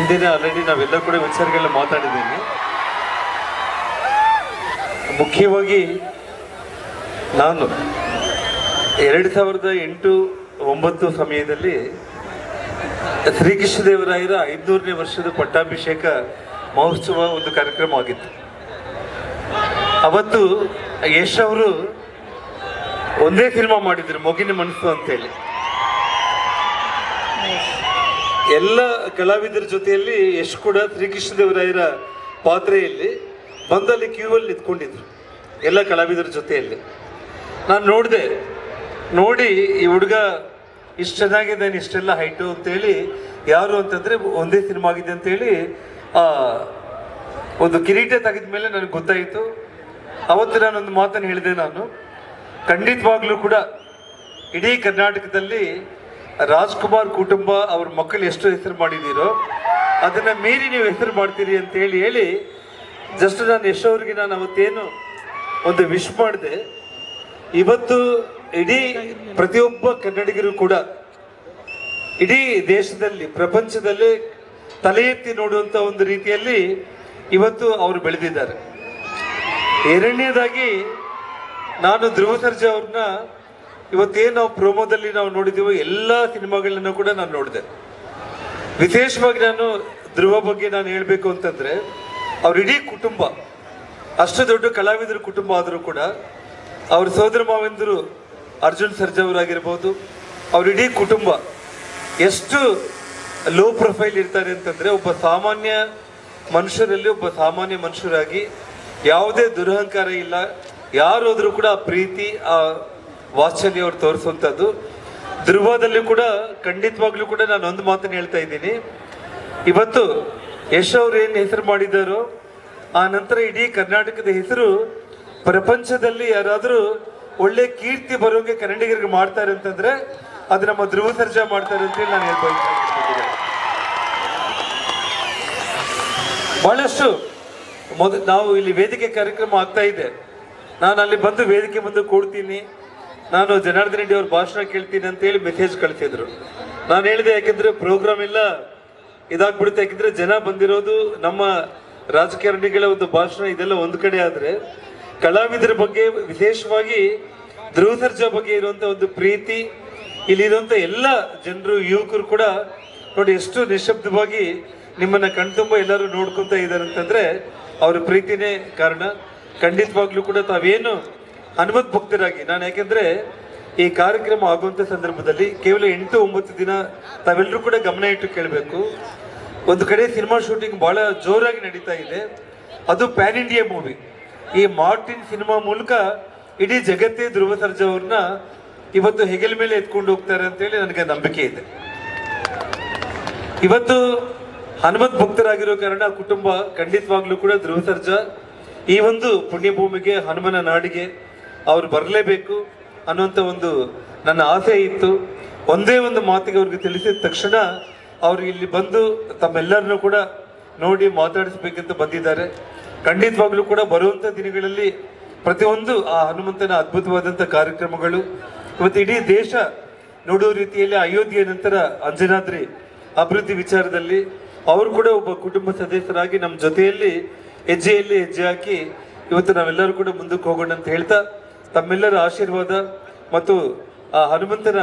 ಹಿಂದಿನ ಆಲ್ರೆಡಿ ನಾವೆಲ್ಲ ಕೂಡ ವಿಚಾರಗಳನ್ನ ಮಾತಾಡಿದ್ದೀನಿ ಮುಖ್ಯವಾಗಿ ನಾನು ಎರಡು ಸಾವಿರದ ಎಂಟು ಒಂಬತ್ತು ಸಮಯದಲ್ಲಿ ಶ್ರೀಕೃಷ್ಣದೇವರಾಯರ ಐದುನೂರನೇ ವರ್ಷದ ಪಟ್ಟಾಭಿಷೇಕ ಮಹೋತ್ಸವ ಒಂದು ಕಾರ್ಯಕ್ರಮ ಆಗಿತ್ತು. ಅವತ್ತು ಯಶ್ ಅವರು ಒಂದೇ ಸಿನಿಮಾ ಮಾಡಿದ್ರು ಮೊಗಿನ ಮನಸ್ಸು ಅಂತೇಳಿ. ಎಲ್ಲ ಕಲಾವಿದರ ಜೊತೆಯಲ್ಲಿ ಯಶ್ ಕೂಡ ಶ್ರೀಕೃಷ್ಣದೇವರಾಯರ ಪಾತ್ರೆಯಲ್ಲಿ ಬಂದಲ್ಲಿ ಕ್ಯೂ ಅಲ್ಲಿ ನಿಂತ್ಕೊಂಡಿದ್ರು, ಎಲ್ಲ ಕಲಾವಿದರ ಜೊತೆಯಲ್ಲಿ. ನಾನು ನೋಡಿದೆ, ನೋಡಿ ಈ ಹುಡುಗ ಇಷ್ಟು ಚೆನ್ನಾಗಿದ್ದಾನೆ, ಇಷ್ಟೆಲ್ಲ ಹೈಟು ಅಂತೇಳಿ ಯಾರು ಅಂತಂದ್ರೆ ಒಂದೇ ಸಿನಿಮಾ ಆಗಿದೆ ಅಂತೇಳಿ ಒಂದು ಕಿರೀಟ ತೆಗೆದ ಮೇಲೆ ನನಗೆ ಗೊತ್ತಾಯಿತು. ಅವತ್ತು ನಾನೊಂದು ಮಾತನ್ನು ಹೇಳಿದೆ ನಾನು. ಖಂಡಿತವಾಗ್ಲೂ ಕೂಡ ಇಡೀ ಕರ್ನಾಟಕದಲ್ಲಿ ರಾಜ್ಕುಮಾರ್ ಕುಟುಂಬ ಅವ್ರ ಮಕ್ಕಳು ಎಷ್ಟು ಹೆಸರು ಮಾಡಿದ್ದೀರೋ ಅದನ್ನ ಮೀರಿ ನೀವು ಹೆಸರು ಮಾಡ್ತೀರಿ ಅಂತ ಹೇಳಿ ಹೇಳಿ ಜಸ್ಟ್ ನಾನು ಎಷ್ಟೋರಿಗೆ ನಾನು ಅವತ್ತೇನು ಒಂದು ವಿಶ್ ಮಾಡಿದೆ. ಇವತ್ತು ಇಡೀ ಪ್ರತಿಯೊಬ್ಬ ಕನ್ನಡಿಗರು ಕೂಡ ಇಡೀ ದೇಶದಲ್ಲಿ, ಪ್ರಪಂಚದಲ್ಲಿ ತಲೆ ಎತ್ತಿ ನೋಡುವಂತ ಒಂದು ರೀತಿಯಲ್ಲಿ ಇವತ್ತು ಅವರು ಬೆಳೆದಿದ್ದಾರೆ. ಎರಡನೇದಾಗಿ ನಾನು ಧ್ರುವ ಸರ್ಜಾ ಅವ್ರನ್ನ ಇವತ್ತೇನು ನಾವು ಪ್ರೋಮೋದಲ್ಲಿ ನಾವು ನೋಡಿದ್ದೀವೋ ಎಲ್ಲ ಸಿನಿಮಾಗಳನ್ನ ಕೂಡ ನಾನು ನೋಡಿದೆ. ವಿಶೇಷವಾಗಿ ನಾನು ಧ್ರುವ ಬಗ್ಗೆ ನಾನು ಹೇಳಬೇಕು ಅಂತಂದ್ರೆ, ಅವ್ರ ಇಡೀ ಕುಟುಂಬ, ಅಷ್ಟು ದೊಡ್ಡ ಕಲಾವಿದರ ಕುಟುಂಬ ಆದರೂ ಕೂಡ, ಅವ್ರ ಸೋದರ ಮಾವೆಂದರು ಅರ್ಜುನ್ ಸರ್ಜಾ ಅವರಾಗಿರ್ಬೋದು, ಅವ್ರ ಇಡೀ ಕುಟುಂಬ ಎಷ್ಟು ಲೋ ಪ್ರೊಫೈಲ್ ಇರ್ತಾರೆ ಅಂತಂದ್ರೆ, ಒಬ್ಬ ಸಾಮಾನ್ಯ ಮನುಷ್ಯರಲ್ಲಿ ಒಬ್ಬ ಸಾಮಾನ್ಯ ಮನುಷ್ಯರಾಗಿ ಯಾವುದೇ ದುರಹಂಕಾರ ಇಲ್ಲ, ಯಾರಾದ್ರೂ ಕೂಡ ಆ ಪ್ರೀತಿ, ಆ ವಾತ್ಸಲ್ಯ ಅವ್ರು ತೋರಿಸುವಂಥದ್ದು ಧ್ರುವದಲ್ಲಿ ಕೂಡ, ಖಂಡಿತವಾಗ್ಲೂ ಕೂಡ ನಾನು ಒಂದು ಮಾತನ್ನು ಹೇಳ್ತಾ ಇದ್ದೀನಿ. ಇವತ್ತು ಯಶ್ ಅವ್ರು ಏನು ಹೆಸರು ಮಾಡಿದಾರೋ ಆ ನಂತರ ಇಡೀ ಕರ್ನಾಟಕದ ಹೆಸರು ಪ್ರಪಂಚದಲ್ಲಿ ಯಾರಾದರೂ ಒಳ್ಳೆ ಕೀರ್ತಿ ಬರೋಂಗೆ ಕನ್ನಡಿಗರಿಗೆ ಮಾಡ್ತಾರೆ ಅಂತಂದ್ರೆ, ಅದು ನಮ್ಮ ಧ್ರುವ ಸರ್ಜಾ ಮಾಡ್ತಾರೆ ಅಂತೇಳಿ ನಾನು ಹೇಳ್ಬೋದು ಬಹಳಷ್ಟು ಮೊದಲು ನಾವು ಇಲ್ಲಿ ವೇದಿಕೆ ಕಾರ್ಯಕ್ರಮ ಆಗ್ತಾ ಇದೆ. ನಾನು ಅಲ್ಲಿ ಬಂದು ವೇದಿಕೆ ಮುಂದೆ ಕೂಡ್ತೀನಿ. ನಾನು ಜನಾರ್ದನ್ ರೆಡ್ಡಿ ಅವ್ರ ಭಾಷಣ ಕೇಳ್ತೀನಿ ಅಂತ ಹೇಳಿ ಮೆಸೇಜ್ ಕಳಿಸಿದ್ರು. ನಾನು ಹೇಳಿದೆ, ಯಾಕೆಂದ್ರೆ ಪ್ರೋಗ್ರಾಮ್ ಎಲ್ಲ ಇದಾಗ್ಬಿಡುತ್ತೆ. ಯಾಕೆಂದ್ರೆ ಜನ ಬಂದಿರೋದು ನಮ್ಮ ರಾಜಕಾರಣಿಗಳ ಒಂದು ಭಾಷಣ, ಇದೆಲ್ಲ ಒಂದು ಕಡೆ ಆದ್ರೆ ಕಲಾವಿದರ ಬಗ್ಗೆ ವಿಶೇಷವಾಗಿ ಧ್ರುವ ಸರ್ಜಾ ಬಗ್ಗೆ ಇರುವಂತ ಒಂದು ಪ್ರೀತಿ, ಇಲ್ಲಿರುವಂತ ಎಲ್ಲ ಜನರು, ಯುವಕರು ಕೂಡ ನೋಡಿ ಎಷ್ಟು ನಿಶಬ್ದವಾಗಿ ನಿಮ್ಮನ್ನ ಕಣ್ತುಂಬ ಎಲ್ಲರೂ ನೋಡ್ಕೊಂತ ಇದ್ದಾರೆ ಅಂತಂದ್ರೆ ಅವ್ರ ಪ್ರೀತಿನೇ ಕಾರಣ. ಖಂಡಿತವಾಗ್ಲೂ ಕೂಡ ತಾವೇನು ಹನುಮತ್ ಭಕ್ತರಾಗಿ. ನಾನು ಯಾಕೆಂದ್ರೆ ಈ ಕಾರ್ಯಕ್ರಮ ಆಗುವಂತ ಸಂದರ್ಭದಲ್ಲಿ ಕೇವಲ ಎಂಟು ಒಂಬತ್ತು ದಿನ ತಾವೆಲ್ಲರೂ ಕೂಡ ಗಮನ ಇಟ್ಟು ಕೇಳಬೇಕು. ಒಂದು ಕಡೆ ಸಿನಿಮಾ ಶೂಟಿಂಗ್ ಬಹಳ ಜೋರಾಗಿ ನಡೀತಾ ಇದೆ. ಅದು ಪ್ಯಾನ್ ಇಂಡಿಯಾ ಮೂವಿ. ಈ ಮಾರ್ಟಿನ್ ಸಿನಿಮಾ ಮೂಲಕ ಇಡೀ ಜಗತ್ತೇ ಧ್ರುವ ಅವ್ರನ್ನ ಇವತ್ತು ಹೆಗಲ ಮೇಲೆ ಎತ್ಕೊಂಡು ಹೋಗ್ತಾರೆ ಅಂತೇಳಿ ನನಗೆ ನಂಬಿಕೆ ಇದೆ. ಇವತ್ತು ಹನುಮಂತ್ ಭಕ್ತರಾಗಿರೋ ಕಾರಣ ಕುಟುಂಬ ಖಂಡಿತವಾಗ್ಲೂ ಕೂಡ ಧ್ರುವ ಸರ್ಜಾ ಈ ಒಂದು ಪುಣ್ಯಭೂಮಿಗೆ, ಹನುಮನ ನಾಡಿಗೆ ಅವ್ರು ಬರಲೇಬೇಕು ಅನ್ನುವಂಥ ಒಂದು ನನ್ನ ಆಸೆ ಇತ್ತು. ಒಂದೇ ಒಂದು ಮಾತಿಗೆ ಅವ್ರಿಗೆ ತಿಳಿಸಿದ ತಕ್ಷಣ ಅವರು ಇಲ್ಲಿ ಬಂದು ತಮ್ಮೆಲ್ಲರನ್ನೂ ಕೂಡ ನೋಡಿ ಮಾತಾಡಿಸ್ಬೇಕಂತ ಬಂದಿದ್ದಾರೆ. ಖಂಡಿತವಾಗ್ಲೂ ಕೂಡ ಬರುವಂತ ದಿನಗಳಲ್ಲಿ ಪ್ರತಿಯೊಂದು ಆ ಹನುಮಂತನ ಅದ್ಭುತವಾದಂಥ ಕಾರ್ಯಕ್ರಮಗಳು, ಇವತ್ತು ಇಡೀ ದೇಶ ನೋಡೋ ರೀತಿಯಲ್ಲಿ ಅಯೋಧ್ಯೆ ನಂತರ ಅಂಜನಾದ್ರಿ ಅಭಿವೃದ್ಧಿ ವಿಚಾರದಲ್ಲಿ ಅವರು ಕೂಡ ಒಬ್ಬ ಕುಟುಂಬ ಸದಸ್ಯರಾಗಿ ನಮ್ಮ ಜೊತೆಯಲ್ಲಿ ಹೆಜ್ಜೆಯಲ್ಲಿ ಹೆಜ್ಜೆ ಹಾಕಿ ಇವತ್ತು ನಾವೆಲ್ಲರೂ ಕೂಡ ಮುಂದಕ್ಕೆ ಹೋಗೋಣ ಅಂತ ಹೇಳ್ತಾ ತಮ್ಮೆಲ್ಲರ ಆಶೀರ್ವಾದ ಮತ್ತು ಆ ಹನುಮಂತನ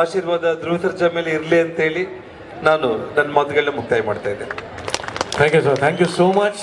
ಆಶೀರ್ವಾದ ಧ್ರುವ ಸರ್ಜಾ ಮೇಲೆ ಇರಲಿ ಅಂತ ಹೇಳಿ ನಾನು ನನ್ನ ಮಾತುಗಳನ್ನ ಮುಕ್ತಾಯ ಮಾಡ್ತಾ ಇದ್ದೇನೆ. Thank you sir thank you so much